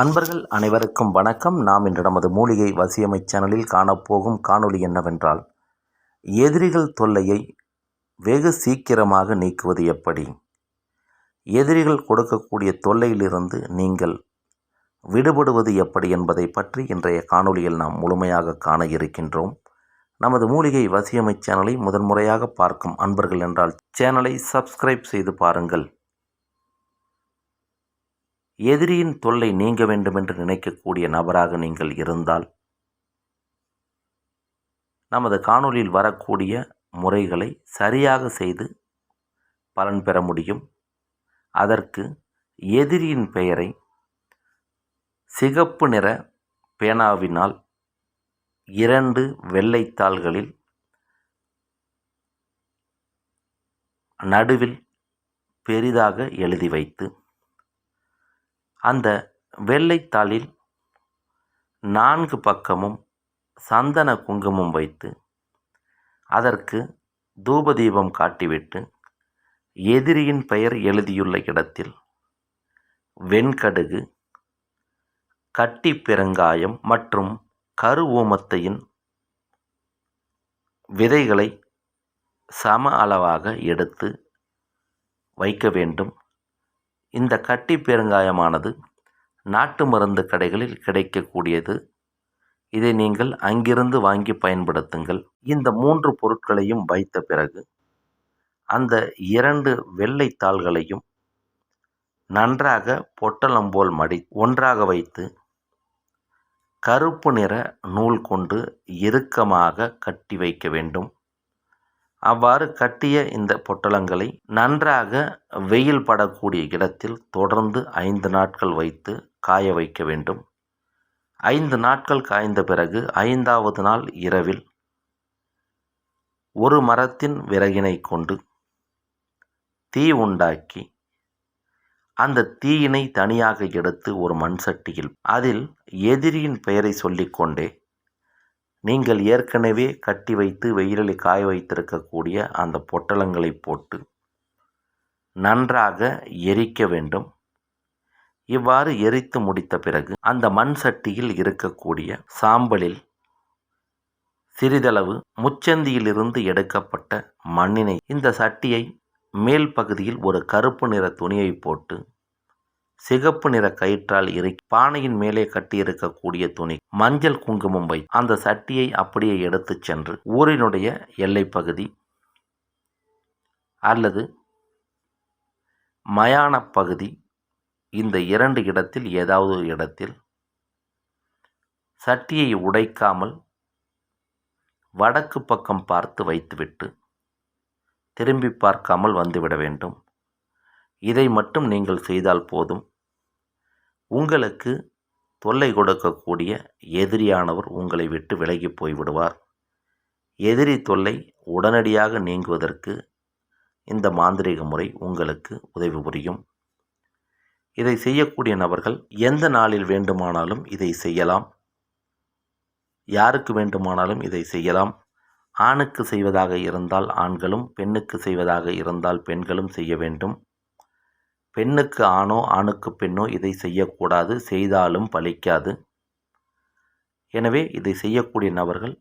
அன்பர்கள் அனைவருக்கும் வணக்கம். நாம் இன்று நமது மூலிகை வசியமை சேனலில் காணப்போகும் காணொளி என்னவென்றால் எதிரிகள் தொல்லையை வெகு சீக்கிரமாக நீக்குவது எப்படி? எதிரிகள் கொடுக்கக்கூடிய தொல்லையிலிருந்து நீங்கள் விடுபடுவது எப்படி என்பதை பற்றி இன்றைய காணொளியில் நாம் முழுமையாக காண இருக்கின்றோம். நமது மூலிகை வசியமை சேனலை முதன்முறையாக பார்க்கும் அன்பர்கள் என்றால் சேனலை சப்ஸ்கிரைப் செய்து பாருங்கள். எதிரியின் தொல்லை நீங்க வேண்டுமென்று நினைக்கக்கூடிய நபராக நீங்கள் இருந்தால் நமது காணொளியில் வரக்கூடிய முறைகளை சரியாக செய்து பலன் பெற முடியும். அதற்கு எதிரியின் பெயரை சிகப்பு நிற பேனாவினால் இரண்டு வெள்ளைத்தாள்களில் நடுவில் பெரிதாக எழுதி வைத்து அந்த வெள்ளைத்தாளில் நான்கு பக்கமும் சந்தன குங்குமம் வைத்து அதற்கு தூபதீபம் காட்டிவிட்டு எதிரியின் பெயர் எழுதியுள்ள இடத்தில் வெண்கடுகு கட்டி பெருங்காயம் மற்றும் கருவூமத்தையின் விதைகளை சம அளவாக எடுத்து வைக்க வேண்டும். இந்த கட்டி பெருங்காயமானது நாட்டு மருந்து கடைகளில் கிடைக்கக்கூடியது. இதை நீங்கள் அங்கிருந்து வாங்கி பயன்படுத்துங்கள். இந்த மூன்று பொருட்களையும் வைத்த பிறகு அந்த இரண்டு வெள்ளை தாள்களையும் நன்றாக பொட்டலம் போல் மடி ஒன்றாக வைத்து கருப்பு நிற நூல் கொண்டு இறுக்கமாக கட்டி வைக்க வேண்டும். அவ்வாறு கட்டிய இந்த பொட்டலங்களை நன்றாக வெயில் படக்கூடிய இடத்தில் தொடர்ந்து ஐந்து நாட்கள் வைத்து காய வைக்க வேண்டும். ஐந்து நாட்கள் காய்ந்த பிறகு ஐந்தாவது நாள் இரவில் ஒரு மரத்தின் விறகினை கொண்டு தீ உண்டாக்கி அந்த தீயினை தனியாக எடுத்து ஒரு மண் சட்டியில் அதில் எதிரியின் பெயரை சொல்லிக்கொண்டே நீங்கள் ஏற்கனவே கட்டி வைத்து வெயிலில் காய வைத்திருக்கக்கூடிய அந்த பொட்டலங்களை போட்டு நன்றாக எரிக்க வேண்டும். இவ்வாறு எரித்து முடித்த பிறகு அந்த மண் சட்டியில் இருக்கக்கூடிய சாம்பலில் சிறிதளவு முச்சந்தியிலிருந்து எடுக்கப்பட்ட மண்ணினை இந்த சட்டியை மேல் பகுதியில் ஒரு கருப்பு நிற துணியை போட்டு சிகப்பு நிற கயிற்றால் இறக்கி பானையின் மேலே கட்டியிருக்கக்கூடிய துணி மஞ்சள் குங்குமம் வை. அந்த சட்டியை அப்படியே எடுத்துச் சென்று ஊரினுடைய எல்லை பகுதி அல்லது மயான பகுதி இந்த இரண்டு இடத்தில் ஏதாவது ஒரு இடத்தில் சட்டியை உடைக்காமல் வடக்கு பக்கம் பார்த்து வைத்துவிட்டு திரும்பி பார்க்காமல் வந்துவிட வேண்டும். இதை மட்டும் நீங்கள் செய்தால் போதும். உங்களுக்கு தொல்லை கொடுக்கக்கூடிய எதிரியானவர் உங்களை விட்டு விலகி போய்விடுவார். எதிரி தொல்லை உடனடியாக நீங்குவதற்கு இந்த மாந்திரீக முறை உங்களுக்கு உதவி புரியும். இதை செய்யக்கூடிய நபர்கள் எந்த நாளில் வேண்டுமானாலும் இதை செய்யலாம். யாருக்கு வேண்டுமானாலும் இதை செய்யலாம். ஆணுக்கு செய்வதாக இருந்தால் ஆண்களும் பெண்ணுக்கு செய்வதாக இருந்தால் பெண்களும் செய்ய வேண்டும். பெண்ணுக்கு ஆணோ ஆணுக்கு பெண்ணோ இதை செய்யக்கூடாது செய்தாலும் பலிக்காது எனவே இதை செய்யக்கூடிய நபர்கள்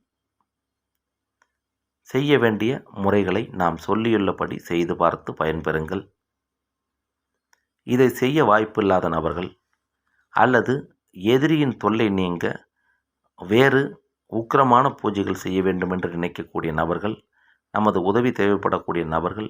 செய்ய வேண்டிய முறைகளை நாம் சொல்லியுள்ளபடி செய்து பார்த்து பயன்பெறுங்கள். இதை செய்ய வாய்ப்பில்லாத நபர்கள் அல்லது எதிரியின் தொல்லை நீங்க வேறு உக்கிரமான பூஜைகள் செய்ய வேண்டும் என்று நினைக்கக்கூடிய நபர்கள் நமது உதவி தேவைப்படக்கூடிய நபர்கள்